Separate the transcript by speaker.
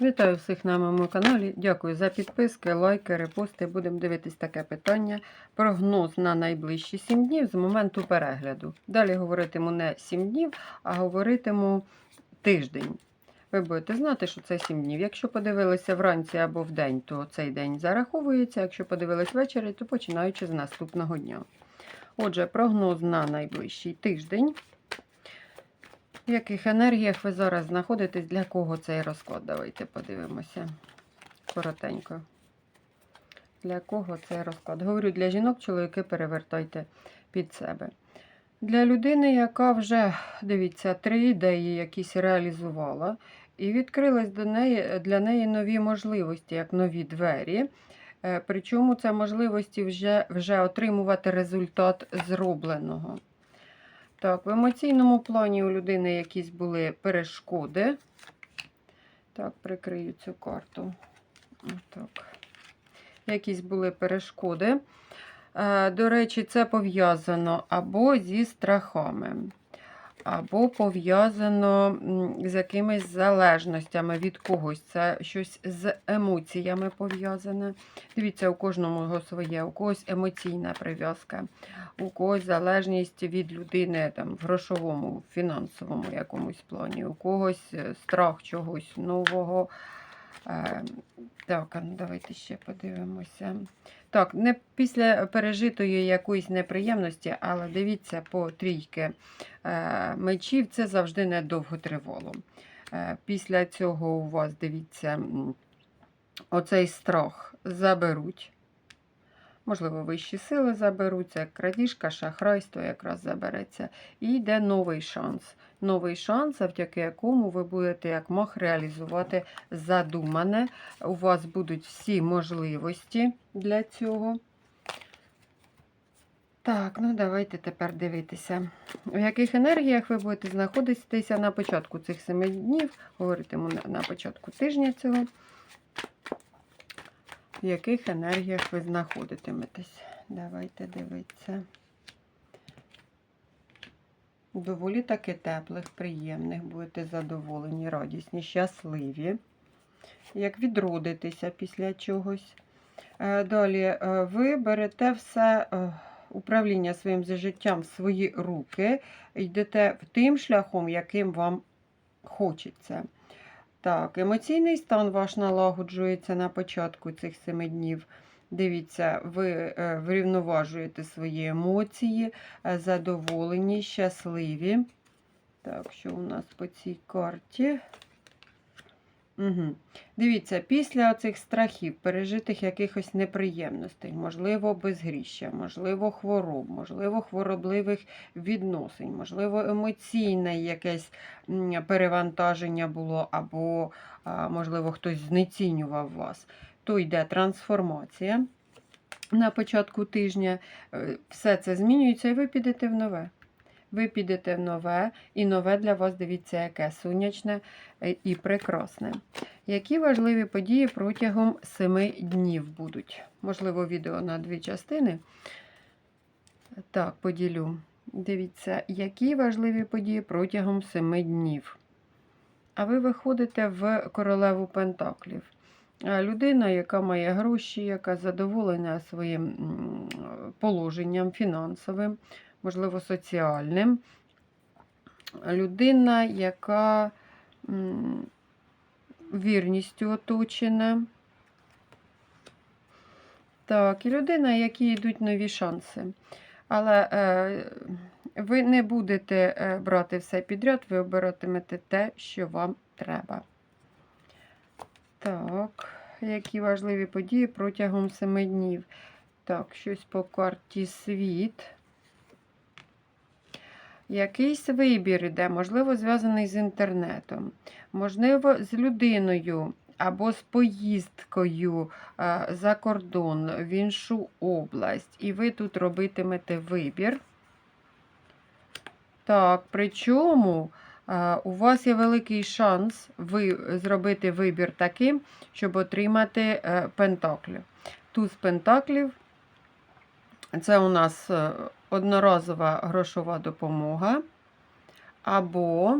Speaker 1: Вітаю всіх на моєму каналі. Дякую за підписки, лайки, репости. Будемо дивитись таке питання. Прогноз на найближчі 7 днів з моменту перегляду. Далі говоритиму не 7 днів, а говоритиму тиждень. Ви будете знати, що це 7 днів. Якщо подивилися вранці або в день, то цей день зараховується. Якщо подивились ввечері, то починаючи з наступного дня. Отже, прогноз на найближчий тиждень. В яких енергіях ви зараз знаходитесь? Для кого цей розклад? Давайте подивимося. Коротенько. Для кого цей розклад? Говорю, для жінок, чоловіки перевертайте під себе. Для людини, яка вже, дивіться, три ідеї якісь реалізувала, і відкрились до неї, для неї нові можливості, як нові двері. Е, Причому це можливості вже, вже отримувати результат зробленого. Так, в емоційному плані у людини якісь були перешкоди. Так, прикрию цю карту. Так. Якісь були перешкоди. Е, До речі, це пов'язано або зі страхами, або пов'язано з якимись залежностями від когось. Це щось з емоціями пов'язане. Дивіться, у кожному його своє, у когось емоційна прив'язка, у когось залежність від людини там, в грошовому, фінансовому якомусь плані, у когось е, страх чогось нового. Е, Так, ну давайте ще подивимося. Так, не після пережитої якоїсь неприємності, але дивіться по трійки е, мечів, це завжди недовго тривало. Е, Після цього у вас, дивіться, оцей страх заберуть. Можливо, вищі сили заберуть, це крадіжка, шахрайство якраз забереться. І йде новий шанс. Новий шанс, завдяки якому ви будете як мог реалізувати задумане. У вас будуть всі можливості для цього. Так, ну давайте тепер дивитися. В яких енергіях ви будете знаходитися на початку цих семи днів, говоритиму на початку тижня цього. В яких енергіях ви знаходитиметесь? Давайте дивитися. Доволі таки теплих, приємних, будете задоволені, радісні, щасливі. Як відродитися після чогось. Е, Далі е, ви берете все е, управління своїм життям в свої руки, йдете тим шляхом, яким вам хочеться. Так, емоційний стан ваш налагоджується на початку цих семи днів. Дивіться, ви е, врівноважуєте свої емоції, е, задоволені, щасливі. Так, що у нас по цій карті? Угу. Дивіться, після цих страхів, пережитих якихось неприємностей, можливо, безгріща, можливо, хвороб, можливо, хворобливих відносин, можливо, емоційне якесь перевантаження було, або, можливо, хтось знецінював вас, то йде трансформація на початку тижня. Е, Все це змінюється, і ви підете в нове. Ви підете в нове, і нове для вас, дивіться, яке сонячне е, і прекрасне. Які важливі події протягом семи днів будуть? Можливо, відео на дві частини. Так, поділю. Дивіться, які важливі події протягом семи днів. А ви виходите в королеву Пентаклів. Людина, яка має гроші, яка задоволена своїм положенням фінансовим, можливо, соціальним. Людина, яка вірністю оточена. Так, і людина, якій йдуть нові шанси. Але е, ви не будете е, брати все підряд, ви обиратимете те, що вам треба. Так, які важливі події протягом семи днів. Так, щось по карті світ. Якийсь вибір іде, можливо, зв'язаний з інтернетом, можливо, з людиною або з поїздкою е, за кордон в іншу область. І ви тут робитимете вибір. Так, причому е, у вас є великий шанс ви зробити вибір таким, щоб отримати е, пентаклі. Туз пентаклів це у нас одноразова грошова допомога, або